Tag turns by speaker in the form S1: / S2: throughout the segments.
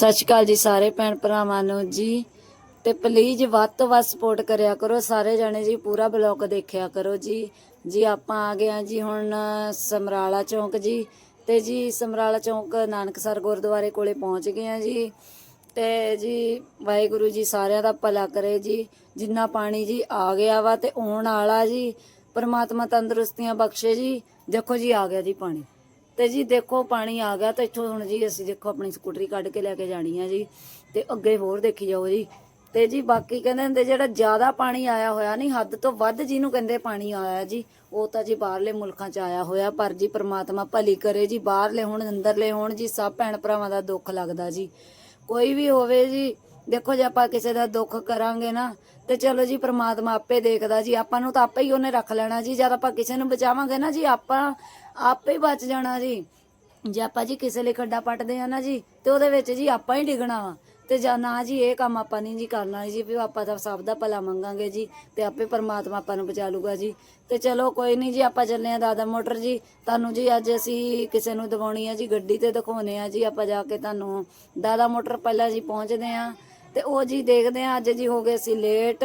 S1: ਸਤਿ ਸ਼੍ਰੀ ਅਕਾਲ ਜੀ ਸਾਰੇ ਭੈਣ ਭਰਾਵਾਂ ਨੂੰ ਜੀ। ਤੇ ਪਲੀਜ਼ ਵੱਧ ਤੋਂ ਵੱਧ ਸਪੋਰਟ ਕਰਿਆ ਕਰੋ, ਸਾਰੇ ਜਣੇ ਜੀ ਪੂਰਾ ਬਲੌਗ ਦੇਖਿਆ ਕਰੋ ਜੀ। ਜੀ ਆਪਾਂ ਆ ਗਏ ਆ ਜੀ ਹੁਣ ਸਮਰਾਲਾ ਚੌਂਕ ਜੀ। ਤੇ ਜੀ ਸਮਰਾਲਾ ਚੌਂਕ ਨਾਨਕਸਰ ਗੁਰਦੁਆਰੇ ਕੋਲੇ ਪਹੁੰਚ ਗਏ ਆ ਜੀ। ਤੇ ਜੀ ਵਾਹਿਗੁਰੂ ਜੀ ਸਾਰਿਆਂ ਦਾ ਭਲਾ ਕਰੇ ਜੀ। ਜਿੰਨਾ ਪਾਣੀ ਜੀ ਆ ਗਿਆ ਵਾ ਤੇ ਆਉਣ ਵਾਲਾ ਜੀ, ਪਰਮਾਤਮਾ ਤੰਦਰੁਸਤੀਆਂ ਬਖਸ਼ੇ ਜੀ। ਦੇਖੋ ਜੀ ਆ ਗਿਆ ਜੀ ਪਾਣੀ। ਤੇ ਜੀ ਦੇਖੋ ਪਾਣੀ ਆ ਗਿਆ ਤੇ ਇੱਥੋਂ ਹੁਣ ਜੀ ਅਸੀਂ ਦੇਖੋ ਆਪਣੀ ਸਕੂਟਰੀ ਕੱਢ ਕੇ ਲੈ ਕੇ ਜਾਣੀ ਆ ਜੀ ਤੇ ਅੱਗੇ ਹੋਰ ਦੇਖੀ ਜਾਓ ਜੀ। ਤੇ ਜੀ ਬਾਕੀ ਕਹਿੰਦੇ ਹੁੰਦੇ ਜਿਹੜਾ ਜ਼ਿਆਦਾ ਪਾਣੀ ਆਇਆ ਹੋਇਆ ਨਹੀਂ, ਹੱਦ ਤੋਂ ਵੱਧ ਜਿਹਨੂੰ ਕਹਿੰਦੇ ਪਾਣੀ ਆਇਆ ਜੀ, ਉਹ ਤਾਂ ਜੀ ਬਾਹਰਲੇ ਮੁਲਕਾਂ 'ਚ ਆਇਆ ਹੋਇਆ, ਪਰ ਜੀ ਪ੍ਰਮਾਤਮਾ ਭਲੀ ਕਰੇ ਜੀ, ਬਾਹਰਲੇ ਹੋਣ, ਅੰਦਰਲੇ ਹੋਣ ਜੀ, ਸਭ ਭੈਣ ਭਰਾਵਾਂ ਦਾ ਦੁੱਖ ਲੱਗਦਾ ਜੀ। ਕੋਈ ਵੀ ਹੋਵੇ ਜੀ, ਦੇਖੋ ਜੇ ਆਪਾਂ ਕਿਸੇ ਦਾ ਦੁੱਖ ਕਰਾਂਗੇ ਨਾ, ਤੇ ਚਲੋ ਜੀ ਪ੍ਰਮਾਤਮਾ ਆਪੇ ਦੇਖਦਾ ਜੀ, ਆਪਾਂ ਨੂੰ ਤਾਂ ਆਪੇ ਹੀ ਉਹਨੇ ਰੱਖ ਲੈਣਾ ਜੀ, ਜਦ ਆਪਾਂ ਕਿਸੇ ਨੂੰ ਬਚਾਵਾਂਗੇ ਨਾ ਜੀ, ਆਪਾਂ ਆਪੇ ਬਚ ਜਾਣਾ ਜੀ। ਜੇ ਆਪਾਂ ਜੀ ਕਿਸੇ ਲਈ ਖੱਡਾ ਪੱਟਦੇ ਆ ਨਾ ਜੀ, ਤੇ ਉਹਦੇ ਵਿੱਚ ਜੀ ਆਪਾਂ ਹੀ ਡਿੱਗਣਾ ਵਾ। ਤੇ ਜਾਂ ਨਾ ਜੀ ਇਹ ਕੰਮ ਆਪਾਂ ਨਹੀਂ ਜੀ ਕਰਨਾ ਜੀ, ਵੀ ਆਪਾਂ ਤਾਂ ਸਭ ਦਾ ਭਲਾ ਮੰਗਾਂਗੇ ਜੀ, ਤੇ ਆਪੇ ਪਰਮਾਤਮਾ ਆਪਾਂ ਨੂੰ ਬਚਾ ਲੂਗਾ ਜੀ। ਤੇ ਚਲੋ ਕੋਈ ਨਹੀਂ ਜੀ, ਆਪਾਂ ਚੱਲੇ ਆ ਦਾਦਾ ਮੋਟਰ ਜੀ। ਤੁਹਾਨੂੰ ਜੀ ਅੱਜ ਅਸੀਂ ਕਿਸੇ ਨੂੰ ਦਿਵਾਉਣੀ ਆ ਜੀ, ਗੱਡੀ ਤੇ ਦਿਖਾਉਣੇ ਆ ਜੀ, ਆਪਾਂ ਜਾ ਕੇ ਤੁਹਾਨੂੰ ਦਾਦਾ ਮੋਟਰ ਪਹਿਲਾਂ ਜੀ ਪਹੁੰਚਦੇ ਆ। ਤੇ ਉਹ ਜੀ ਦੇਖਦੇ ਆ, ਅੱਜ ਜੀ ਹੋ ਗਏ ਸੀ ਲੇਟ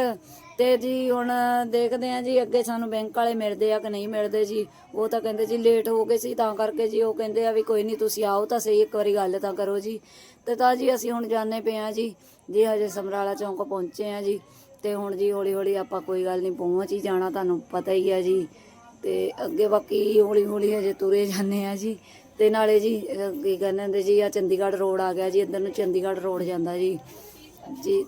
S1: ਤੇ ਜੀ ਹੁਣ ਦੇਖਦੇ ਆ ਜੀ, ਅੱਗੇ ਸਾਨੂੰ ਬੈਂਕ ਵਾਲੇ ਮਿਲਦੇ ਆ ਕਿ ਨਹੀਂ ਮਿਲਦੇ ਜੀ। ਉਹ ਤਾਂ ਕਹਿੰਦੇ ਜੀ ਲੇਟ ਹੋ ਗਏ ਸੀ, ਤਾਂ ਕਰਕੇ ਜੀ ਉਹ ਕਹਿੰਦੇ ਆ ਵੀ ਕੋਈ ਨਹੀਂ ਤੁਸੀਂ ਆਓ ਤਾਂ ਸਹੀ, ਇੱਕ ਵਾਰੀ ਗੱਲ ਤਾਂ ਕਰੋ ਜੀ। ਤੇ ਤਾਂ ਜੀ ਅਸੀਂ ਹੁਣ ਜਾਣੇ ਪਏ ਆ ਜੀ ਜੀ ਹਜੇ ਸਮਰਾਲਾ ਚੌਂਕ ਪਹੁੰਚੇ ਆ ਜੀ, ਤੇ ਹੁਣ ਜੀ ਹੌਲੀ ਹੌਲੀ ਆਪਾਂ ਕੋਈ ਗੱਲ ਨਹੀਂ, ਪਹੁੰਚ ਹੀ ਜਾਣਾ ਤੁਹਾਨੂੰ ਪਤਾ ਹੀ ਆ ਜੀ। ਤੇ ਅੱਗੇ ਬਾਕੀ ਹੌਲੀ ਹੌਲੀ ਹਜੇ ਤੁਰੇ ਜਾਂਦੇ ਆ ਜੀ। ਤੇ ਨਾਲੇ ਜੀ ਕੀ ਕਹਿੰਦੇ ਹੁੰਦੇ ਜੀ ਆ ਚੰਡੀਗੜ੍ਹ ਰੋਡ ਆ ਗਿਆ ਜੀ, ਇੱਧਰ ਨੂੰ ਚੰਡੀਗੜ੍ਹ ਰੋਡ ਜਾਂਦਾ ਜੀ। ਜੀ।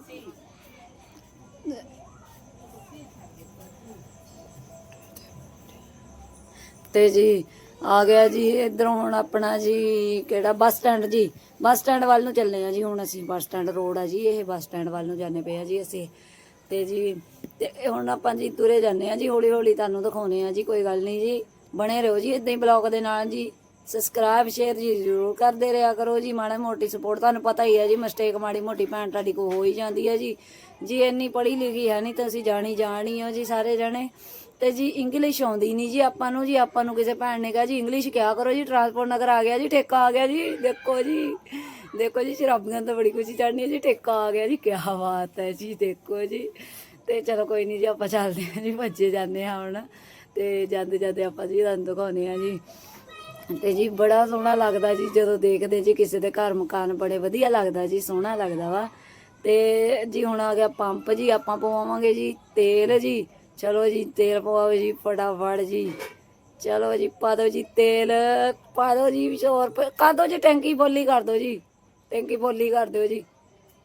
S1: ਤੇ ਜੀ, ਆ ਗਿਆ ਜੀ, ਇਧਰੋਂ ਹੁਣ ਆਪਣਾ ਜੀ ਕਿਹੜਾ ਬੱਸ ਸਟੈਂਡ ਜੀ। ਬੱਸ ਸਟੈਂਡ ਵੱਲ ਨੂੰ ਚੱਲੇ ਆ ਜੀ, ਹੁਣ ਅਸੀਂ ਬੱਸ ਸਟੈਂਡ ਰੋਡ ਆ ਜੀ, ਇਹ ਬੱਸ ਸਟੈਂਡ ਵੱਲ ਨੂੰ ਜਾਂਦੇ ਪਏ ਆ ਜੀ ਅਸੀਂ। ਤੇ ਜੀ, ਤੇ ਇਹ ਹੁਣ ਆਪਾਂ ਜੀ ਤੁਰੇ ਜਾਂਦੇ ਆ ਜੀ ਹੌਲੀ ਹੌਲੀ ਤੁਹਾਨੂੰ ਦਿਖਾਉਨੇ ਆ ਜੀ, ਕੋਈ ਗੱਲ ਨਹੀਂ ਜੀ, ਬਣੇ ਰਹੋ ਜੀ ਇਦਾਂ ਹੀ ਬਲੌਗ ਦੇ ਨਾਲ ਜੀ। ਸਬਸਕ੍ਰਾਈਬ ਸ਼ੇਅਰ ਜੀ ਜ਼ਰੂਰ ਕਰਦੇ ਰਿਹਾ ਕਰੋ ਜੀ, ਮਾੜਾ ਮੋਟੀ ਸਪੋਰਟ ਤੁਹਾਨੂੰ ਪਤਾ ਹੀ ਹੈ ਜੀ ਮਿਸਟੇਕ ਮਾੜੀ ਮੋਟੀ ਭੈਣ ਤੁਹਾਡੀ ਕੋ ਹੋ ਹੀ ਜਾਂਦੀ ਹੈ ਜੀ। ਜੀ, ਇੰਨੀ ਪੜ੍ਹੀ ਲਿਖੀ ਹੈ ਨਹੀਂ ਤਾਂ ਅਸੀਂ ਜਾਣੀ ਜਾਣੀ ਹੋ ਜੀ, ਸਾਰੇ ਜਣੇ। ਤੇ ਜੀ ਇੰਗਲਿਸ਼ ਆਉਂਦੀ ਨਹੀਂ ਜੀ ਆਪਾਂ ਨੂੰ, ਜੀ ਆਪਾਂ ਨੂੰ ਕਿਸੇ ਭੈਣ ਨੇ ਕਿਹਾ, ਜੀ ਇੰਗਲਿਸ਼ ਕਿਹਾ ਕਰੋ ਜੀ ਟਰਾਂਸਪੋਰਟ ਨਗਰ ਆ ਗਿਆ ਜੀ, ਠੇਕਾ ਆ ਗਿਆ ਜੀ, ਦੇਖੋ ਜੀ ਦੇਖੋ ਜੀ, ਸ਼ਰਾਬੀਆਂ ਤਾਂ ਬੜੀ ਖੁਸ਼ੀ ਚੜਨੀ ਹੈ ਜੀ, ਠੇਕਾ ਆ ਗਿਆ ਜੀ ਕੀ ਬਾਤ ਹੈ ਜੀ, ਦੇਖੋ ਜੀ। ਤੇ ਚਲੋ ਕੋਈ ਨਹੀਂ ਜੀ, ਆਪਾਂ ਚੱਲਦੇ ਹਾਂ ਜੀ, ਭੱਜੇ ਜਾਂਦੇ ਹਾਂ ਹੁਣ। ਤੇ ਜਾਂਦੇ ਜਾਂਦੇ ਆਪਾਂ ਜੀ ਤੁਹਾਨੂੰ ਦਿਖਾਉਂਦੇ ਹਾਂ ਜੀ। ਤੇ ਜੀ ਬੜਾ ਸੋਹਣਾ ਲੱਗਦਾ ਜੀ, ਜਦੋਂ ਦੇਖਦੇ ਜੀ ਕਿਸੇ ਦੇ ਘਰ ਮਕਾਨ ਬੜੇ ਵਧੀਆ ਲੱਗਦਾ ਜੀ, ਸੋਹਣਾ ਲੱਗਦਾ ਵਾ। ਤੇ ਜੀ ਹੁਣ ਆ ਗਿਆ ਪੰਪ ਜੀ, ਆਪਾਂ ਪਵਾਵਾਂਗੇ ਜੀ, ਤੇਲ ਜੀ। ਚਲੋ ਜੀ, ਤੇਲ ਪਵਾਓ ਜੀ, ਫਟਾਫਟ ਜੀ। ਚਲੋ ਜੀ, ਪਾ ਦਿਓ ਜੀ ਤੇਲ। ਪਾ ਦਿਓ ਜੀ 100 ਰੁਪਏ ਕਰ ਦਿਓ ਜੀ, ਟੈਂਕੀ ਫੁੱਲੀ ਕਰ ਦਿਓ ਜੀ। ਟੈਂਕੀ ਫੁੱਲੀ ਕਰ ਦਿਓ ਜੀ।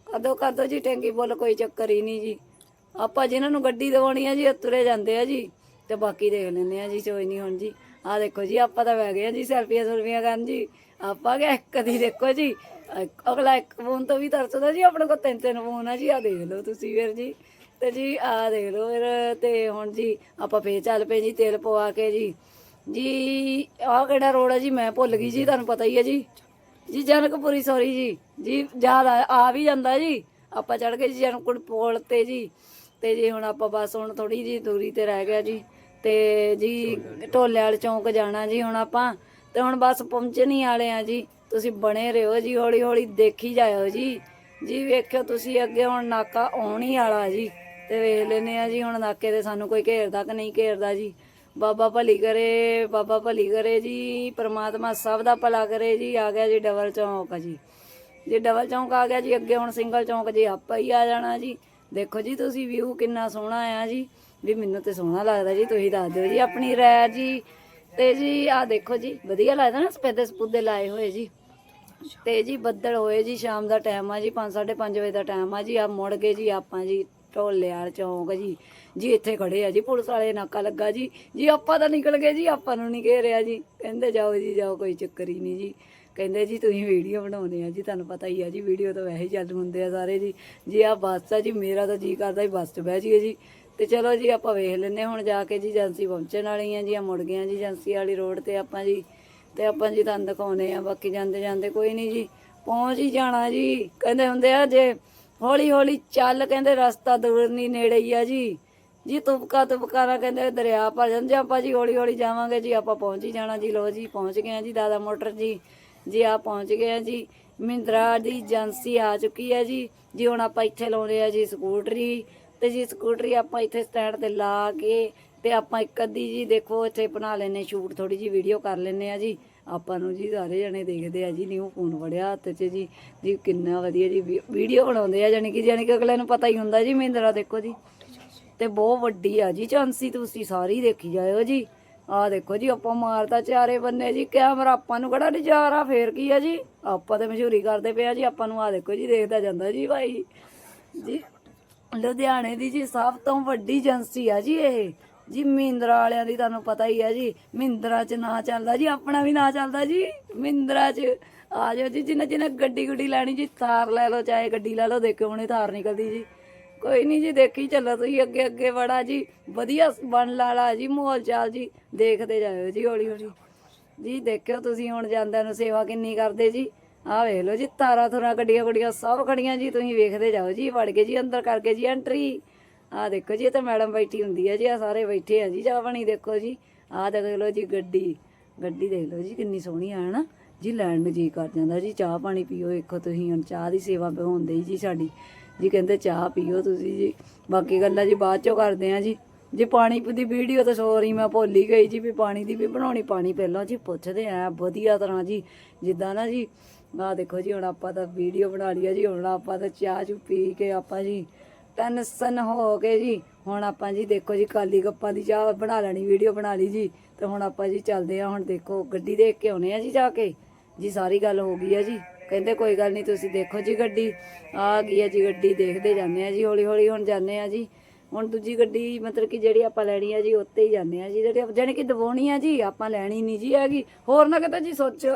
S1: ਕਰ ਦਿਓ ਕਰ ਦਿਓ ਜੀ, ਟੈਂਕੀ ਫੁੱਲ, ਕੋਈ ਚੱਕਰ ਹੀ ਨਹੀਂ ਜੀ। ਆਪਾਂ ਜਿਹਨਾਂ ਨੂੰ ਗੱਡੀ ਦਿਵਾਉਣੀ ਆ ਜੀ, ਉਹ ਤੁਰੇ ਜਾਂਦੇ ਆ ਜੀ। ਤੇ ਬਾਕੀ ਦੇਖ ਲੈਂਦੇ ਆ ਜੀ, ਕੋਈ ਨਹੀਂ ਹੁਣ ਜੀ। ਆਹ ਦੇਖੋ ਜੀ, ਆਪਾਂ ਤਾਂ ਬਹਿ ਗਏ ਆ ਜੀ, ਸੈਲਫੀਆਂ ਸੁਲਫੀਆਂ ਕਰਨ ਜੀ। ਆਪਾਂ ਕਿ ਕਦੀ ਦੇਖੋ ਜੀ। ਅਗਲਾ ਇੱਕ ਫੋਨ ਤੋਂ ਵੀ ਤਰਸਦਾ ਜੀ, ਆਪਣੇ ਕੋਲ ਤਿੰਨ ਤਿੰਨ ਫੋਨ ਆ ਜੀ ਆ ਦੇਖ ਲਓ ਤੁਸੀਂ ਫਿਰ ਜੀ। ਤੇ ਜੀ ਆ ਦੇਖ ਲਓ ਫਿਰ ਤੇ ਹੁਣ ਜੀ ਆਪਾਂ ਫੇਰ ਚੱਲ ਪਏ ਜੀ ਤੇਲ ਪਵਾ ਕੇ ਜੀ। ਜੀ ਆਹ ਕਿਹੜਾ ਰੋਡ ਹੈ ਜੀ? ਮੈਂ ਭੁੱਲ ਗਈ ਜੀ ਤੁਹਾਨੂੰ ਪਤਾ ਹੀ ਹੈ ਜੀ। ਜੀ ਜਨਕਪੁਰੀ ਸੌਰੀ ਜੀ। ਜੀ ਯਾਦ ਆ ਆ ਵੀ ਜਾਂਦਾ ਜੀ। ਆਪਾਂ ਚੜ ਗਏ ਜੀ ਜਨਕਪੁਰ ਪੁਲ ਤੇ ਜੀ। ਤੇ ਜੀ ਹੁਣ ਆਪਾਂ ਬਸ ਹੁਣ ਥੋੜੀ ਜੀ ਦੂਰੀ ਤੇ ਰਹਿ ਗਿਆ ਜੀ। ਤੇ ਜੀ ਢੋਲੇ ਵਾਲੇ ਚੌਂਕ ਜਾਣਾ ਜੀ ਹੁਣ ਆਪਾਂ। ਤੇ ਹੁਣ ਬਸ ਪਹੁੰਚਣ ਵਾਲੇ ਆ ਜੀ। ਤੁਸੀਂ ਬਣੇ ਰਹੋ ਜੀ ਹੌਲੀ ਹੌਲੀ ਦੇਖੀ ਜਾਇਓ ਜੀ। ਜੀ ਵੇਖਿਓ ਤੁਸੀਂ ਅੱਗੇ ਹੁਣ ਨਾਕਾ ਆਉਣ ਹੀ ਵਾਲਾ ਜੀ। ਤੇ ਵੇਖ ਲੈਨੇ ਆ ਜੀ, ਹੁਣ ਨਾਕੇ ਤੇ ਸਾਨੂੰ ਕੋਈ ਘੇਰਦਾ ਕਿ ਨਹੀਂ ਘੇਰਦਾ ਜੀ। ਬਾਬਾ ਭਲੀ ਕਰੇ, ਬਾਬਾ ਭਲੀ ਕਰੇ ਜੀ, ਪ੍ਰਮਾਤਮਾ ਸਭ ਦਾ ਭਲਾ ਕਰੇ ਜੀ, ਆ ਗਿਆ ਜੀ ਡਬਲ ਚੌਂਕ ਜੀ। ਜੇ ਡਬਲ ਚੌਂਕ ਆ ਗਿਆ ਜੀ, ਅੱਗੇ ਹੁਣ ਸਿੰਗਲ ਚੌਂਕ ਜੀ ਆਪਾਂ ਹੀ ਆ ਜਾਣਾ ਜੀ। ਦੇਖੋ ਜੀ, ਤੁਸੀਂ ਵਿਊ ਕਿੰਨਾ ਸੋਹਣਾ ਆ ਜੀ। ਵੀ ਮੈਨੂੰ ਤੇ ਸੋਹਣਾ ਲੱਗਦਾ ਜੀ, ਤੁਸੀਂ ਦੱਸ ਦਿਓ ਜੀ ਆਪਣੀ ਰਾਏ ਜੀ। ਤੇ ਜੀ, ਆ ਦੇਖੋ ਜੀ, ਵਧੀਆ ਲੱਗਦਾ ਨਾ ਸਪੈਦੇ ਸਪੂਦੇ ਲਾਏ ਹੋਏ ਜੀ। ਤੇ ਜੀ ਬੱਦਲ ਹੋਏ ਜੀ, ਸ਼ਾਮ ਦਾ ਟਾਈਮ ਆ ਜੀ 5:30 ਵਜੇ ਦਾ ਟਾਈਮ ਆ ਜੀ, ਆ ਮੁੜ ਗਏ ਜੀ ਆਪਾਂ ਜੀ। ਢੋਲਿਆਲ ਚੌਂਕ ਜੀ। ਜੀ ਇੱਥੇ ਖੜੇ ਆ ਜੀ, ਪੁਲਿਸ ਵਾਲੇ ਨਾਕਾ ਲੱਗਾ ਜੀ। ਜੀ ਆਪਾਂ ਤਾਂ ਨਿਕਲ ਗਏ ਜੀ, ਆਪਾਂ ਨੂੰ ਨਹੀਂ ਘੇਰਿਆ ਜੀ। ਕਹਿੰਦੇ ਜਾਓ ਜੀ, ਜਾਓ, ਕੋਈ ਚੱਕਰ ਹੀ ਨਹੀਂ ਜੀ। ਕਹਿੰਦੇ ਜੀ, ਤੁਸੀਂ ਵੀਡੀਓ ਬਣਾਉਣੇ ਆ ਜੀ, ਤੁਹਾਨੂੰ ਪਤਾ ਹੀ ਆ ਜੀ, ਵੀਡੀਓ ਤਾਂ ਵੈਸੇ ਹੀ ਚੱਲ ਹੁੰਦੇ ਆ ਸਾਰੇ ਜੀ। ਜੀ ਆ ਬੱਸ ਆ ਜੀ, ਮੇਰਾ ਤਾਂ ਜੀ ਕਰਦਾ ਹੀ ਬੱਸ 'ਚ ਬਹਿ ਜਾਈਏ ਜੀ। ਤੇ ਚਲੋ ਜੀ, ਆਪਾਂ ਵੇਖ ਲੈਨੇ ਹੁਣ ਜਾ ਕੇ ਜੀ, ਏਜੰਸੀ ਪਹੁੰਚਣ ਵਾਲੀ ਆ ਜੀ ਆ ਮੁੜ ਗਏ ਆ ਜੀ, ਏਜੰਸੀ ਵਾਲੀ ਰੋਡ ਤੇ ਆਪਾਂ ਜੀ। ਤੇ ਆਪਾਂ ਜੀ ਤੁਹਾਨੂੰ ਦਿਖਾਉਨੇ ਆ ਬਾਕੀ ਜਾਂਦੇ ਜਾਂਦੇ ਕੋਈ ਨਹੀਂ ਜੀ। ਪਹੁੰਚ ਹੀ ਜਾਣਾ ਜੀ। ਕਹਿੰਦੇ ਹੁੰਦੇ ਆ, ਜੇ ਹੌਲੀ ਹੌਲੀ ਚੱਲ ਕਹਿੰਦੇ ਰਸਤਾ ਦੂਰ ਨਹੀਂ ਨੇੜੇ ਹੀ ਆ ਜੀ। ਜੀ ਤੁਪਕਾ ਤੁਪਕਾ ਨਾ ਕਹਿੰਦੇ ਦਰਿਆ ਭਰ ਜਾਂਦੇ ਆਪਾਂ ਜੀ ਹੌਲੀ ਹੌਲੀ ਜਾਵਾਂਗੇ ਜੀ, ਆਪਾਂ ਪਹੁੰਚ ਹੀ ਜਾਣਾ ਜੀ। ਲੋ ਜੀ, ਪਹੁੰਚ ਗਏ ਆ ਜੀ ਦਾਦਾ ਮੋਟਰ ਜੀ। ਜੀ ਆ ਪਹੁੰਚ ਗਏ ਆ ਜੀ। ਮਹਿੰਦਰਾ ਦੀ ਏਜੰਸੀ ਆ ਚੁੱਕੀ ਹੈ ਜੀ। ਜੀ ਹੁਣ ਆਪਾਂ ਇੱਥੇ ਲਾਉਣੇ ਆ ਜੀ ਸਕੂਟਰੀ। ਤੇ ਜੀ ਸਕੂਟਰੀ ਆਪਾਂ ਇੱਥੇ ਸਟੈਂਡ ਤੇ ਲਾ ਕੇ ਤੇ ਆਪਾਂ ਇੱਕ ਅੱਧੀ ਜੀ ਦੇਖੋ, ਇੱਥੇ ਬਣਾ ਲੈਨੇ ਸ਼ੂਟ ਥੋੜੀ ਜੀ ਵੀਡੀਓ ਕਰ ਲੈਨੇ ਆ ਜੀ। ਆਪਾਂ ਨੂੰ ਜੀ ਸਾਰੇ ਜਣੇ ਦੇਖਦੇ ਆ ਜੀ ਨਿਊ ਫੋਨ ਫੜਿਆ ਹੱਥ 'ਚ ਜੀ ਜੀ ਕਿੰਨਾ ਵਧੀਆ ਜੀ ਵੀਡੀਓ ਬਣਾਉਂਦੇ ਆ ਜਾਨੀ ਕਿ ਜਾਨੀ ਕਿ ਅਗਲੇ ਨੂੰ ਪਤਾ ਹੀ ਹੁੰਦਾ ਜੀ ਮਹਿੰਦਰਾ ਦੇਖੋ ਜੀ। ਤੇ ਬਹੁਤ ਵੱਡੀ ਆ ਜੀ ਚਾਂਸੀ ਤੁਸੀਂ ਸਾਰੀ ਦੇਖੀ ਜਾਇਓ ਜੀ। ਆਹ ਦੇਖੋ ਜੀ, ਆਪਾਂ ਮਾਰਦਾ ਚਾਰੇ ਬੰਨੇ ਜੀ ਕੈਮਰਾ ਆਪਾਂ ਨੂੰ ਕਿਹੜਾ ਨਜ਼ਾਰਾ, ਫੇਰ ਕੀ ਆ ਜੀ? ਆਪਾਂ ਤੇ ਮਸ਼ਹੂਰੀ ਕਰਦੇ ਪਏ ਜੀ, ਆਪਾਂ ਨੂੰ ਆ ਦੇਖੋ ਜੀ, ਦੇਖਦਾ ਜਾਂਦਾ ਜੀ ਭਾਈ। ਜੀ, ਲੁਧਿਆਣੇ ਦੀ ਜੀ ਸਭ ਤੋਂ ਵੱਡੀ ਏਜੰਸੀ ਆ ਜੀ ਇਹ। ਜੀ, ਮਹਿੰਦਰਾ ਵਾਲਿਆਂ ਦੀ ਤੁਹਾਨੂੰ ਪਤਾ ਹੀ ਹੈ ਜੀ, ਮਹਿੰਦਰਾ ਚ ਨਾ ਚੱਲਦਾ ਜੀ, ਆਪਣਾ ਵੀ ਨਾ ਚੱਲਦਾ ਜੀ, ਮਹਿੰਦਰਾ ਚ। ਆ ਜਾਓ ਜੀ, ਜਿੰਨਾ ਜਿੰਨਾ ਗੱਡੀ ਗੁੱਡੀ ਲੈਣੀ ਜੀ ਥਾਰ ਲੈ ਲਓ, ਚਾਹੇ ਗੱਡੀ ਲੈ ਲਓ ਦੇਖੋ ਹੁਣੇ ਥਾਰ ਨਿਕਲਦੀ ਜੀ। ਕੋਈ ਨਹੀਂ ਜੀ, ਦੇਖੀ ਚੱਲੋ ਤੁਸੀਂ ਅੱਗੇ ਅੱਗੇ ਵੜਾ ਜੀ, ਵਧੀਆ ਬਣ ਲਾਲਾ ਜੀ, ਮਾਹੌਲ ਚਾਲ ਜੀ, ਦੇਖਦੇ ਜਾਇਓ ਜੀ, ਹੌਲੀ ਹੌਲੀ। ਜੀ, ਦੇਖਿਓ ਤੁਸੀਂ ਹੁਣ ਜਾਂਦਿਆਂ ਨੂੰ ਸੇਵਾ ਕਿੰਨੀ ਕਰਦੇ ਜੀ। ਆ ਵੇਖ ਲਓ ਜੀ, ਤਾਰਾ ਥੁਰਾ, ਗੱਡੀਆਂ ਗੁੱਡੀਆਂ ਸਭ ਖੜੀਆਂ ਜੀ, ਤੁਸੀਂ ਵੇਖਦੇ ਜਾਓ ਜੀ, ਵੜ ਕੇ ਜੀ, ਅੰਦਰ ਕਰਕੇ ਜੀ, ਐਂਟਰੀ। ਆਹ ਦੇਖੋ ਜੀ, ਇਹ ਤਾਂ ਮੈਡਮ ਬੈਠੀ ਹੁੰਦੀ ਹੈ ਜੀ ਆ ਸਾਰੇ ਬੈਠੇ ਆ ਜੀ। ਚਾਹ ਪਾਣੀ ਦੇਖੋ ਜੀ, ਆਹ ਦੇਖ ਲਓ ਜੀ ਗੱਡੀ। ਗੱਡੀ ਦੇਖ ਲਓ ਜੀ, ਕਿੰਨੀ ਸੋਹਣੀ ਆ ਨਾ ਜੀ ਲੈਣ ਨੂੰ ਜੀ ਕਰ ਜਾਂਦਾ ਜੀ, ਚਾਹ ਪਾਣੀ ਪੀਓ ਦੇਖੋ ਤੁਸੀਂ, ਹੁਣ ਚਾਹ ਦੀ ਸੇਵਾ ਹੁੰਦੀ ਜੀ ਸਾਡੀ। ਜੀ ਕਹਿੰਦੇ ਚਾਹ ਪੀਓ ਤੁਸੀਂ ਜੀ। ਬਾਕੀ ਗੱਲਾਂ ਜੀ ਬਾਅਦ ਚੋਂ ਕਰਦੇ ਆ ਜੀ। ਜੀ ਪਾਣੀ ਦੀ ਵੀਡੀਓ ਤਾਂ ਸੋਰੀ, ਮੈਂ ਭੁੱਲ ਹੀ ਗਈ ਜੀ ਵੀ ਪਾਣੀ ਦੀ ਵੀ ਬਣਾਉਣੀ ਪਾਣੀ ਪਹਿਲਾਂ ਜੀ, ਪੁੱਛਦੇ ਆ ਵਧੀਆ ਤਰ੍ਹਾਂ ਜੀ। ਜਿੱਦਾਂ ਨਾ ਜੀ, ਆਹ ਦੇਖੋ ਜੀ, ਹੁਣ ਆਪਾਂ ਤਾਂ ਵੀਡੀਓ ਬਣਾ ਲਈ ਆ ਜੀ, ਹੁਣ ਆਪਾਂ ਤਾਂ ਚਾਹ ਚੂ ਪੀ ਕੇ ਆਪਾਂ ਜੀ ਟੈਨਸ਼ਨ ਹੋ ਕੇ ਜੀ। ਹੁਣ ਆਪਾਂ ਜੀ ਦੇਖੋ ਜੀ ਕਾਲੀ ਗੱਪਾਂ ਦੀ ਚਾਹ ਬਣਾ ਲੈਣੀ, ਵੀਡੀਓ ਬਣਾ ਲਈ ਜੀ। ਤੇ ਹੁਣ ਆਪਾਂ ਜੀ ਚੱਲਦੇ ਆ ਹੁਣ ਦੇਖੋ ਗੱਡੀ ਦੇਖ ਕੇ ਆਉਣੇ ਆ ਜੀ ਜਾ ਕੇ। ਜੀ ਸਾਰੀ ਗੱਲ ਹੋ ਗਈ ਆ ਜੀ। ਕਹਿੰਦੇ ਕੋਈ ਗੱਲ ਨਹੀਂ, ਤੁਸੀਂ ਦੇਖੋ ਜੀ ਗੱਡੀ। ਆ ਗਈ ਆ ਜੀ ਗੱਡੀ, ਦੇਖਦੇ ਜਾਂਦੇ ਆ ਜੀ ਹੌਲੀ ਹੌਲੀ ਹੁਣ ਜਾਂਦੇ ਆ ਜੀ। ਹੁਣ ਦੂਜੀ ਗੱਡੀ ਮਤਲਬ ਕਿ ਜਿਹੜੀ ਆਪਾਂ ਲੈਣੀ ਆ ਜੀ, ਉੱਤੇ ਹੀ ਜਾਂਦੇ ਆ ਜੀ। ਜਿਹੜੀ ਜਾਣੀ ਕਿ ਦਵਾਉਣੀ ਆ ਜੀ, ਆਪਾਂ ਲੈਣੀ ਨਹੀਂ ਜੀ ਹੈਗੀ। ਹੋਰ ਨਾ ਕਿਤੇ ਜੀ ਸੋਚ,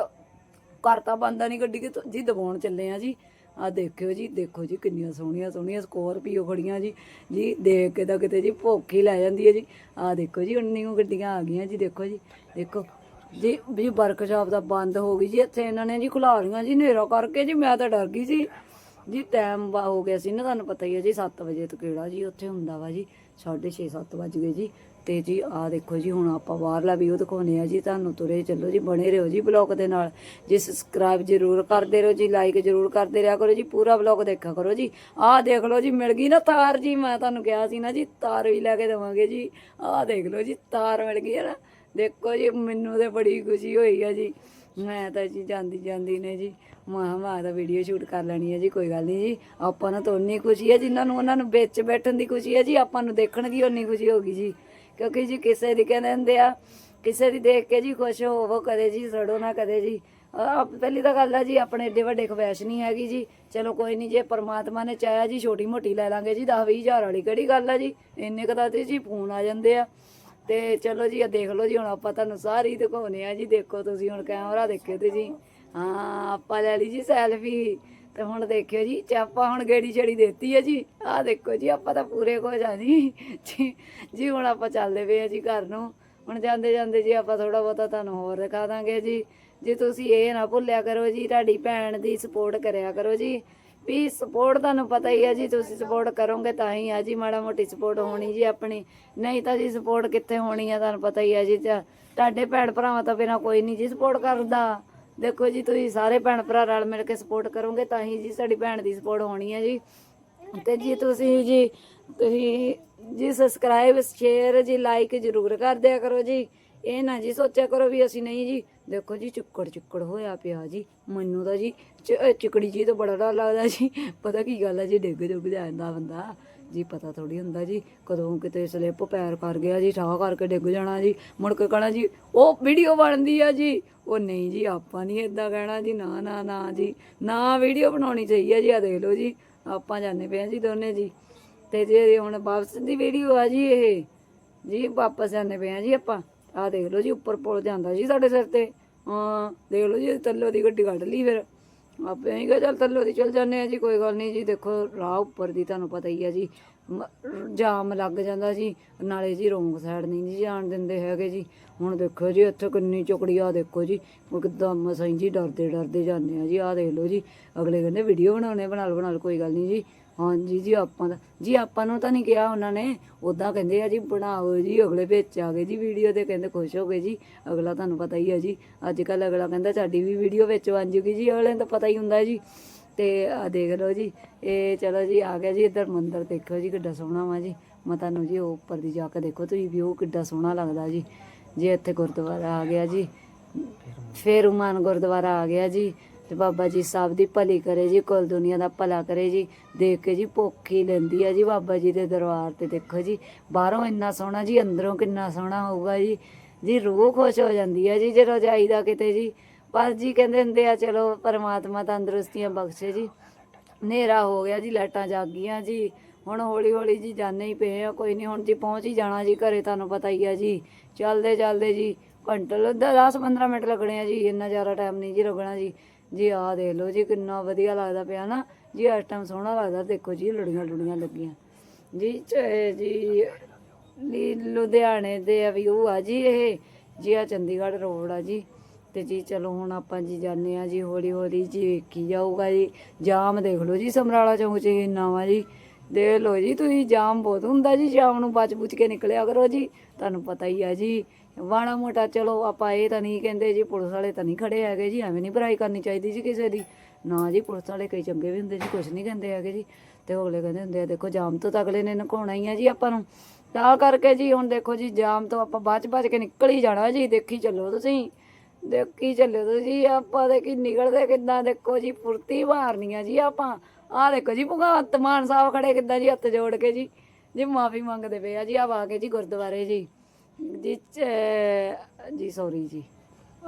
S1: ਕਰਤਾ ਬੰਦਾ ਨਹੀਂ ਗੱਡੀ ਕਿ ਜੀ ਦਵਾਉਣ ਚੱਲੇ ਆ ਜੀ। ਆ ਦੇਖਿਓ ਜੀ, ਦੇਖੋ ਜੀ ਕਿੰਨੀਆਂ ਸੋਹਣੀਆਂ ਸੋਹਣੀਆਂ ਸਕੋਰਪੀਓ ਖੜੀਆਂ ਜੀ। ਜੀ ਦੇਖ ਕੇ ਤਾਂ ਕਿਤੇ ਜੀ ਭੁੱਖ ਹੀ ਲੈ ਜਾਂਦੀ ਹੈ ਜੀ। ਆ ਦੇਖੋ ਜੀ, ਉੰਨੀਆਂ ਗੱਡੀਆਂ ਆ ਗਈਆਂ ਜੀ, ਦੇਖੋ ਜੀ ਦੇਖੋ। ਜੀ, ਵੀ ਵਰਕਸ਼ਾਪ ਦਾ ਬੰਦ ਹੋ ਗਈ ਜੀ, ਇੱਥੇ ਇਹਨਾਂ ਨੇ ਜੀ ਖੁਲਾ ਲੀਆਂ ਜੀ, ਹਨੇਰਾ ਕਰਕੇ ਜੀ, ਮੈਂ ਤਾਂ ਡਰ ਗਈ ਸੀ। ਜੀ ਟਾਈਮ ਹੋ ਗਿਆ ਸੀ ਨਾ, ਤੁਹਾਨੂੰ ਪਤਾ ਹੀ ਹੈ ਜੀ 7 ਵਜੇ ਤੋਂ ਕਿਹੜਾ ਜੀ ਉੱਥੇ ਹੁੰਦਾ ਵਾ ਜੀ 6:30 7 ਵਜ ਗਏ ਜੀ। ਤੇ ਜੀ ਆ ਦੇਖੋ ਜੀ, ਹੁਣ ਆਪਾਂ ਬਾਹਰਲਾ ਵੀਊ ਦਿਖਾਉਨੇ ਆ ਜੀ, ਤੁਹਾਨੂੰ ਤੁਰੇ ਚੱਲੋ ਜੀ, ਬਣੇ ਰਹੋ ਜੀ ਬਲੌਗ ਦੇ ਨਾਲ। ਜੀ ਸਬਸਕ੍ਰਾਈਬ ਜ਼ਰੂਰ ਕਰਦੇ ਰਹੋ ਜੀ ਲਾਈਕ ਜ਼ਰੂਰ ਕਰਦੇ ਰਿਹਾ ਕਰੋ ਜੀ, ਪੂਰਾ ਬਲੌਗ ਦੇਖਿਆ ਕਰੋ ਜੀ। ਆਹ ਦੇਖ ਲਓ ਜੀ, ਮਿਲ ਗਈ ਨਾ ਤਾਰ ਜੀ, ਮੈਂ ਤੁਹਾਨੂੰ ਕਿਹਾ ਸੀ ਨਾ ਜੀ, ਤਾਰ ਵੀ ਲੈ ਕੇ ਦੇਵਾਂਗੇ ਜੀ। ਆਹ ਦੇਖ ਲਓ ਜੀ, ਤਾਰ ਮਿਲ ਗਈ ਹੈ ਨਾ। ਦੇਖੋ ਜੀ, ਮੈਨੂੰ ਤੇ ਬੜੀ ਖੁਸ਼ੀ ਹੋਈ ਆ ਜੀ। ਮੈਂ ਤਾਂ ਜੀ ਜਾਂਦੀ ਜਾਂਦੀ ਨੇ ਜੀ, ਮਾਂ ਮਾਂ ਦਾ ਵੀਡੀਓ ਸ਼ੂਟ ਕਰ ਲੈਣੀ ਹੈ ਜੀ, ਕੋਈ ਗੱਲ ਨਹੀਂ ਜੀ। ਆਪਾਂ ਨੂੰ ਤਾਂ ਉਨੀ ਖੁਸ਼ੀ ਹੈ, ਜਿਨ੍ਹਾਂ ਨੂੰ ਉਹਨਾਂ ਨੂੰ ਵਿੱਚ ਬੈਠਣ ਦੀ ਖੁਸ਼ੀ ਹੈ ਜੀ, ਆਪਾਂ ਨੂੰ ਦੇਖਣ ਦੀ ਉਨੀ ਖੁਸ਼ੀ ਹੋਗੀ ਜੀ। ਕਿਉਂਕਿ ਜੀ ਕਿਸੇ ਦੀ ਕਹਿੰਦੇ ਹੁੰਦੇ ਆ, ਕਿਸੇ ਦੀ ਦੇਖ ਕੇ ਜੀ ਖੁਸ਼ ਹੋਵੋ ਕਦੇ ਜੀ ਸੜੋ ਨਾ ਕਦੇ ਜੀ। ਆਹ ਪਹਿਲੀ ਤਾਂ ਗੱਲ ਆ ਜੀ, ਆਪਣੇ ਏਡੇ ਵੱਡੇ ਖਵੈਸ਼ ਨਹੀਂ ਹੈਗੀ ਜੀ। ਚਲੋ ਕੋਈ ਨਹੀਂ, ਜੇ ਪਰਮਾਤਮਾ ਨੇ ਚਾਹਿਆ ਜੀ ਛੋਟੀ ਮੋਟੀ ਲੈ ਲਾਂਗੇ ਜੀ 10 ਹਜ਼ਾਰ ਵਾਲੀ ਕਿਹੜੀ ਗੱਲ ਆ ਜੀ? ਇੰਨੇ ਕਦਾ ਤੇ ਜੀ ਫੋਨ ਆ ਜਾਂਦੇ ਆ। ਤੇ ਚਲੋ ਜੀ ਆ ਦੇਖ ਲਓ ਜੀ, ਹੁਣ ਆਪਾਂ ਤੁਹਾਨੂੰ ਸਾਰੀ ਦਿਖਾਉਨੇ ਆ ਜੀ, ਦੇਖੋ ਤੁਸੀਂ ਹੁਣ ਕੈਮਰਾ ਦੇਖੇ ਤੇ ਜੀ। ਹਾਂ, ਆਪਾਂ ਲੈ ਲਈ ਜੀ ਸੈਲਫੀ। ਤੇ ਹੁਣ ਦੇਖਿਓ ਜੀ ਚਾਪਾ ਹੁਣ ਗੇੜੀ ਛੜੀ ਦਿੱਤੀ ਹੈ ਜੀ, ਆਹ ਦੇਖੋ ਜੀ, ਆਪਾਂ ਤਾਂ ਪੂਰੇ ਹੋ ਜਾ ਜੀ। ਜੀ ਜੀ ਹੁਣ ਆਪਾਂ ਚੱਲਦੇ ਪਏ ਆ ਜੀ ਘਰ ਨੂੰ। ਹੁਣ ਜਾਂਦੇ ਜਾਂਦੇ ਜੀ ਆਪਾਂ ਥੋੜਾ ਬਹੁਤਾ ਤੁਹਾਨੂੰ ਹੋਰ ਦਿਖਾ ਦਾਂਗੇ ਜੀ। ਜੇ ਤੁਸੀਂ ਇਹ ਨਾ ਭੁੱਲਿਆ ਕਰੋ ਜੀ, ਤੁਹਾਡੀ ਭੈਣ ਦੀ ਸਪੋਰਟ ਕਰਿਆ ਕਰੋ ਜੀ। ਵੀ ਸਪੋਰਟ ਤੁਹਾਨੂੰ ਪਤਾ ਹੀ ਹੈ ਜੀ, ਤੁਸੀਂ ਸਪੋਰਟ ਕਰੋਗੇ ਤਾਂ ਹੀ ਆ ਜੀ, ਮਾੜਾ ਮੋਟੀ ਸਪੋਰਟ ਹੋਣੀ ਜੀ ਆਪਣੀ। ਨਹੀਂ ਤਾਂ ਜੀ ਸਪੋਰਟ ਕਿੱਥੇ ਹੋਣੀ ਆ, ਤੁਹਾਨੂੰ ਪਤਾ ਹੀ ਹੈ ਜੀ। ਤੁਹਾਡੇ ਭੈਣ ਭਰਾਵਾਂ ਤੋਂ ਬਿਨਾ ਕੋਈ ਨਹੀਂ ਜੀ ਸਪੋਰਟ ਕਰਦਾ। ਦੇਖੋ ਜੀ, ਤੁਸੀਂ ਸਾਰੇ ਭੈਣ ਭਰਾ ਰਲ ਮਿਲ ਕੇ ਸਪੋਰਟ ਕਰੋਗੇ ਤਾਂ ਹੀ ਜੀ ਸਾਡੀ ਭੈਣ ਦੀ ਸਪੋਰਟ ਹੋਣੀ ਹੈ ਜੀ। ਤੇ ਜੀ ਤੁਸੀਂ ਜੀ ਤੁਸੀਂ ਜੀ ਸਬਸਕ੍ਰਾਈਬ ਸ਼ੇਅਰ ਜੀ ਲਾਈਕ ਜ਼ਰੂਰ ਕਰ ਦਿਆ ਕਰੋ ਜੀ। ਇਹ ਨਾ ਜੀ ਸੋਚਿਆ ਕਰੋ ਵੀ ਅਸੀਂ ਨਹੀਂ ਜੀ। ਦੇਖੋ ਜੀ, ਚੁੱਕੜ ਚੁੱਕੜ ਹੋਇਆ ਪਿਆ ਜੀ। ਮੈਨੂੰ ਤਾਂ ਜੀ ਚ- ਚਿਕੜੀ ਜੀ ਤੋਂ ਬੜਾ ਡਰ ਲੱਗਦਾ ਜੀ। ਪਤਾ ਕੀ ਗੱਲ ਹੈ ਜੀ, ਡਿੱਗ ਡੁੱਗ ਜਾਂਦਾ ਬੰਦਾ। ਜੀ, ਪਤਾ ਥੋੜੀ ਹੁੰਦਾ ਜੀ, ਕਦੋਂ ਕਿਤੇ ਸਲਿੱਪ ਪੈਰ ਕਰ ਗਿਆ ਜੀ ਠਾਹ ਕਰਕੇ ਡਿੱਗ ਜਾਣਾ ਜੀ, ਮੁੜ ਕੇ ਕਹਣਾ ਜੀ, ਉਹ ਵੀਡੀਓ ਬਣਦੀ ਆ ਜੀ। ਉਹ ਨਹੀਂ ਜੀ, ਆਪਾਂ ਨਹੀਂ ਇਦਾਂ ਕਹਿਣਾ ਜੀ, ਨਾ ਨਾ ਨਾ ਜੀ, ਨਾ ਵੀਡੀਓ ਬਣਾਉਣੀ ਚਾਹੀਏ ਜੀ ਆ ਦੇਖ ਲਓ ਜੀ, ਆਪਾਂ ਜਾਂਦੇ ਪਏ ਆ ਜੀ ਦੋਨੇ ਜੀ। ਤੇ ਜੇ ਹੁਣ ਵਾਪਸ ਦੀ ਵੀਡੀਓ ਆ ਜੀ ਇਹ, ਜੀ ਵਾਪਸ ਜਾਂਦੇ ਪਏ ਆ ਜੀ ਆਪਾਂ, ਆਹ ਦੇਖ ਲਓ ਜੀ, ਉੱਪਰ ਪੁਲ ਜਾਂਦਾ ਜੀ ਸਾਡੇ ਸਿਰ ਤੇ। ਹਾਂ, ਦੇਖ ਲਓ ਜੀ ਤੱਲੋ ਦੀ ਗੱਡੀ ਕੱਢ ਲਈ ਫਿਰ। ਆਪੇ ਹੀ ਕਿਹਾ, ਚੱਲ ਤੱਲੋ ਦੀ ਚੱਲ ਜਾਂਦੇ ਆ ਜੀ, ਕੋਈ ਗੱਲ ਨਹੀਂ ਜੀ, ਦੇਖੋ, ਰਾਹ ਉੱਪਰ ਦੀ ਤੁਹਾਨੂੰ ਪਤਾ ਹੀ ਆ ਜੀ, ਮ- ਜਾਮ ਲੱਗ ਜਾਂਦਾ ਜੀ, ਨਾਲੇ ਜੀ ਰੋਂਗ ਸਾਈਡ ਨਹੀਂ ਜੀ ਜਾਣ ਦਿੰਦੇ ਹੈਗੇ ਜੀ। ਹੁਣ ਦੇਖੋ ਜੀ, ਇੱਥੇ ਕਿੰਨੀ ਚੁਕੜੀ ਆ ਦੇਖੋ ਜੀ ਉਹ ਕਿਦਾਂ ਮਸਾਂ ਜੀ ਡਰਦੇ ਡਰਦੇ ਜਾਂਦੇ ਆ ਜੀ, ਆਹ ਦੇਖ ਲਓ ਜੀ, ਅਗਲੇ ਕਹਿੰਦੇ ਵੀਡੀਓ ਬਣਾਉਣੇ, ਬਣਾ ਲਓ ਬਣਾ ਲਓ, ਕੋਈ ਗੱਲ ਨਹੀਂ ਜੀ। ਹਾਂਜੀ ਜੀ, ਆਪਾਂ ਦਾ ਜੀ, ਆਪਾਂ ਨੂੰ ਤਾਂ ਨਹੀਂ ਕਿਹਾ ਉਹਨਾਂ ਨੇ। ਉਦਾਂ ਕਹਿੰਦੇ ਆ ਜੀ, ਬਣਾਓ ਜੀ, ਅਗਲੇ ਵਿੱਚ ਆ ਗਏ ਜੀ ਵੀਡੀਓ ਤੇ ਕਹਿੰਦੇ ਖੁਸ਼ ਹੋ ਗਏ ਜੀ। ਅਗਲਾ ਤੁਹਾਨੂੰ ਪਤਾ ਹੀ ਆ ਜੀ ਅੱਜ ਕੱਲ ਅਗਲਾ ਕਹਿੰਦਾ ਸਾਡੀ ਵੀ ਵੀਡੀਓ ਵਿੱਚ ਬਣ ਜੂਗੀ ਜੀ, ਅਗਲੇ ਨੂੰ ਤਾਂ ਪਤਾ ਹੀ ਹੁੰਦਾ ਜੀ। ਤੇ ਆ ਦੇਖ ਲਓ ਜੀ, ਇਹ ਚਲੋ ਜੀ, ਆ ਗਿਆ ਜੀ ਇੱਧਰ ਮੰਦਿਰ, ਦੇਖੋ ਜੀ ਕਿੱਡਾ ਸੋਹਣਾ ਵਾ ਜੀ। ਮੈਂ ਤੁਹਾਨੂੰ ਜੀ ਉਹ ਉੱਪਰ ਦੀ ਜਾ ਕੇ ਦੇਖੋ, ਤੁਸੀਂ ਵੀ ਉਹ ਕਿੱਡਾ ਸੋਹਣਾ ਲੱਗਦਾ ਜੀ। ਜੇ ਇੱਥੇ ਗੁਰਦੁਆਰਾ ਆ ਗਿਆ ਜੀ ਫੇਰੂਮਾਨ ਗੁਰਦੁਆਰਾ ਆ ਗਿਆ ਜੀ। ਤੇ ਬਾਬਾ ਜੀ ਸਾਹਿਬ ਦੀ ਭਲੀ ਕਰੇ ਜੀ, ਕੁਲ ਦੁਨੀਆ ਦਾ ਭਲਾ ਕਰੇ ਜੀ। ਦੇਖ ਕੇ ਜੀ ਭੁੱਖ ਹੀ ਲੈਂਦੀ ਆ ਜੀ ਬਾਬਾ ਜੀ ਦੇ ਦਰਬਾਰ ਤੇ। ਦੇਖੋ ਜੀ, ਬਾਹਰੋਂ ਇੰਨਾ ਸੋਹਣਾ ਜੀ, ਅੰਦਰੋਂ ਕਿੰਨਾ ਸੋਹਣਾ ਹੋਊਗਾ ਜੀ। ਜੀ, ਰੂਹ ਖੁਸ਼ ਹੋ ਜਾਂਦੀ ਆ ਜੀ ਜਦੋਂ ਜਾਈਦਾ ਕਿਤੇ ਜੀ। ਬਸ ਜੀ ਕਹਿੰਦੇ ਹੁੰਦੇ ਆ, ਚਲੋ ਪਰਮਾਤਮਾ ਤੰਦਰੁਸਤੀਆਂ ਬਖਸ਼ੇ ਜੀ। ਹਨੇਰਾ ਹੋ ਗਿਆ ਜੀ, ਲਾਈਟਾਂ ਜਾਗ ਗਈਆਂ ਜੀ। ਹੁਣ ਹੌਲੀ ਹੌਲੀ ਜੀ ਜਾਣੇ ਹੀ ਪਏ ਆ। ਕੋਈ ਨਹੀਂ ਹੁਣ ਜੀ ਪਹੁੰਚ ਹੀ ਜਾਣਾ ਜੀ, ਘਰੇ ਤੁਹਾਨੂੰ ਪਤਾ ਹੀ ਆ ਜੀ। ਚੱਲਦੇ ਚੱਲਦੇ ਜੀ, ਘੰਟੇ 10 15 ਮਿੰਟ ਲੱਗਣੇ ਆ ਜੀ, ਇੰਨਾ ਜ਼ਿਆਦਾ ਟਾਈਮ ਨਹੀਂ ਜੀ ਲੱਗਣਾ ਜੀ। ਜੀ ਆਹ ਦੇਖ ਲਓ, ਜੀ ਕਿੰਨਾ ਵਧੀਆ ਲੱਗਦਾ ਪਿਆ ਨਾ, ਜੀ ਇਸ ਟਾਈਮ ਸੋਹਣਾ ਲੱਗਦਾ, ਦੇਖੋ ਜੀ, ਲੜੀਆਂ ਲੁੜੀਆਂ ਲੱਗੀਆਂ। ਜੀ ਜੀ ਲੁਧਿਆਣੇ ਦੇ ਆ ਵੀ ਉਹ ਆ ਜੀ ਇਹ, ਜੀ ਆ ਚੰਡੀਗੜ੍ਹ ਰੋਡ ਆ ਜੀ। ਤੇ ਜੀ, ਚਲੋ ਹੁਣ ਆਪਾਂ ਜੀ ਜਾਂਦੇ ਆ ਜੀ, ਹੌਲੀ ਹੌਲੀ ਜੀ ਵੇਖੀ ਜਾਊਗਾ ਜੀ। ਜਾਮ ਦੇਖ ਲਓ ਜੀ, ਸਮਰਾਲਾ ਚੌਂਕ 'ਚ ਇੰਨਾ ਵਾ ਜੀ। ਦੇਖ ਲਓ ਜੀ, ਤੁਸੀਂ ਜਾਮ ਬਹੁਤ ਹੁੰਦਾ ਜੀ, ਸ਼ਾਮ ਨੂੰ ਬਚ ਬੁਚ ਕੇ ਨਿਕਲਿਆ ਕਰੋ ਜੀ। ਤੁਹਾਨੂੰ ਪਤਾ ਹੀ ਆ ਜੀ ਵਾਣਾ ਮੋਟਾ, ਚਲੋ ਆਪਾਂ ਇਹ ਤਾਂ ਨਹੀਂ ਕਹਿੰਦੇ ਜੀ, ਪੁਲਿਸ ਵਾਲੇ ਤਾਂ ਨਹੀਂ ਖੜੇ ਹੈਗੇ ਜੀ, ਐਵੇਂ ਨਹੀਂ ਬੁਰਾਈ ਕਰਨੀ ਚਾਹੀਦੀ ਜੀ ਕਿਸੇ ਦੀ। ਨਾ ਜੀ, ਪੁਲਿਸ ਵਾਲੇ ਕਈ ਚੰਗੇ ਵੀ ਹੁੰਦੇ ਜੀ ਕੁਝ ਨਹੀਂ ਕਹਿੰਦੇ ਹੈਗੇ ਜੀ। ਤੇ ਅਗਲੇ ਕਹਿੰਦੇ ਹੁੰਦੇ ਆ, ਦੇਖੋ ਜਾਮ ਤੋਂ ਤਾਂ ਅਗਲੇ ਨੇ ਨਕਾਉਣਾ ਹੀ ਆ ਜੀ ਆਪਾਂ ਨੂੰ। ਤਾਂ ਕਰਕੇ ਜੀ ਹੁਣ ਦੇਖੋ ਜੀ, ਜਾਮ ਤੋਂ ਆਪਾਂ ਬਚ ਬਚ ਕੇ ਨਿਕਲ ਹੀ ਜਾਣਾ ਜੀ, ਦੇਖੀ ਚੱਲੋ ਤੁਸੀਂ। ਦੇਖੀ ਚੱਲੋ ਤੁਸੀਂ, ਆਪਾਂ ਦੇ ਕੀ ਨਿਕਲਦੇ ਕਿੱਦਾਂ, ਦੇਖੋ ਜੀ, ਫੁਰਤੀ ਮਾਰਨੀ ਆ ਜੀ ਆਪਾਂ। ਆਹ ਦੇਖੋ ਜੀ, ਭਗਵੰਤ ਮਾਨ ਸਾਹਿਬ ਖੜੇ ਕਿੱਦਾਂ ਜੀ, ਹੱਥ ਜੋੜ ਕੇ ਜੀ। ਜੀ ਮਾਫੀ ਮੰਗਦੇ ਪਏ ਆ ਜੀ ਆ ਵਾ ਕੇ ਜੀ ਗੁਰਦੁਆਰੇ ਜੀ। ਜੀ, ਚ- ਜੀ ਸੌਰੀ ਜੀ।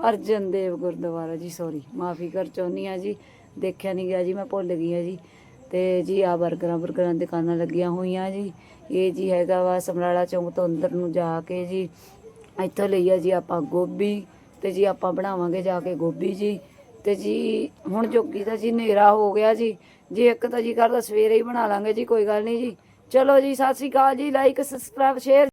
S1: ਅਰਜਨ ਦੇਵ ਗੁਰਦੁਆਰਾ, ਜੀ ਸੌਰੀ ਮਾਫੀ ਕਰ ਚਾਹੁੰਦੀ ਆ ਜੀ। ਦੇਖਿਆ ਨਹੀਂ ਗਿਆ ਜੀ, ਮੈਂ ਭੁੱਲ ਗਈ ਆ ਜੀ। ਤੇ ਜੀ ਆ ਬਰਗਰਾਂ ਬਰਗਰਾਂ ਦੀਆਂ ਦੁਕਾਨਾਂ ਲੱਗੀਆਂ ਹੋਈਆਂ ਜੀ। ਇਹ ਜੀ ਹੈਗਾ ਵਾ ਸਮਰਾਲਾ ਚੌਂਕ ਤੋਂ ਅੰਦਰ ਨੂੰ ਜਾ ਕੇ ਜੀ। ਇੱਥੋਂ ਲਈ ਆ ਜੀ ਆਪਾਂ ਗੋਭੀ ਤੇ ਜੀ ਆਪਾਂ ਬਣਾਵਾਂਗੇ ਜਾ ਕੇ ਗੋਭੀ ਜੀ। ਤੇ ਜੀ, ਹੁਣ ਜੋਗੀ ਤਾਂ ਜੀ ਹਨੇਰਾ ਹੋ ਗਿਆ ਜੀ। ਜੇ ਇੱਕ ਤਾਂ ਜੀ ਕਰਦਾ ਸਵੇਰੇ ਹੀ ਬਣਾ ਲਾਂਗੇ ਜੀ, ਕੋਈ ਗੱਲ ਨਹੀਂ ਜੀ। ਚਲੋ ਜੀ, ਸਤਿ ਸ਼੍ਰੀ ਅਕਾਲ ਜੀ। Like subscribe share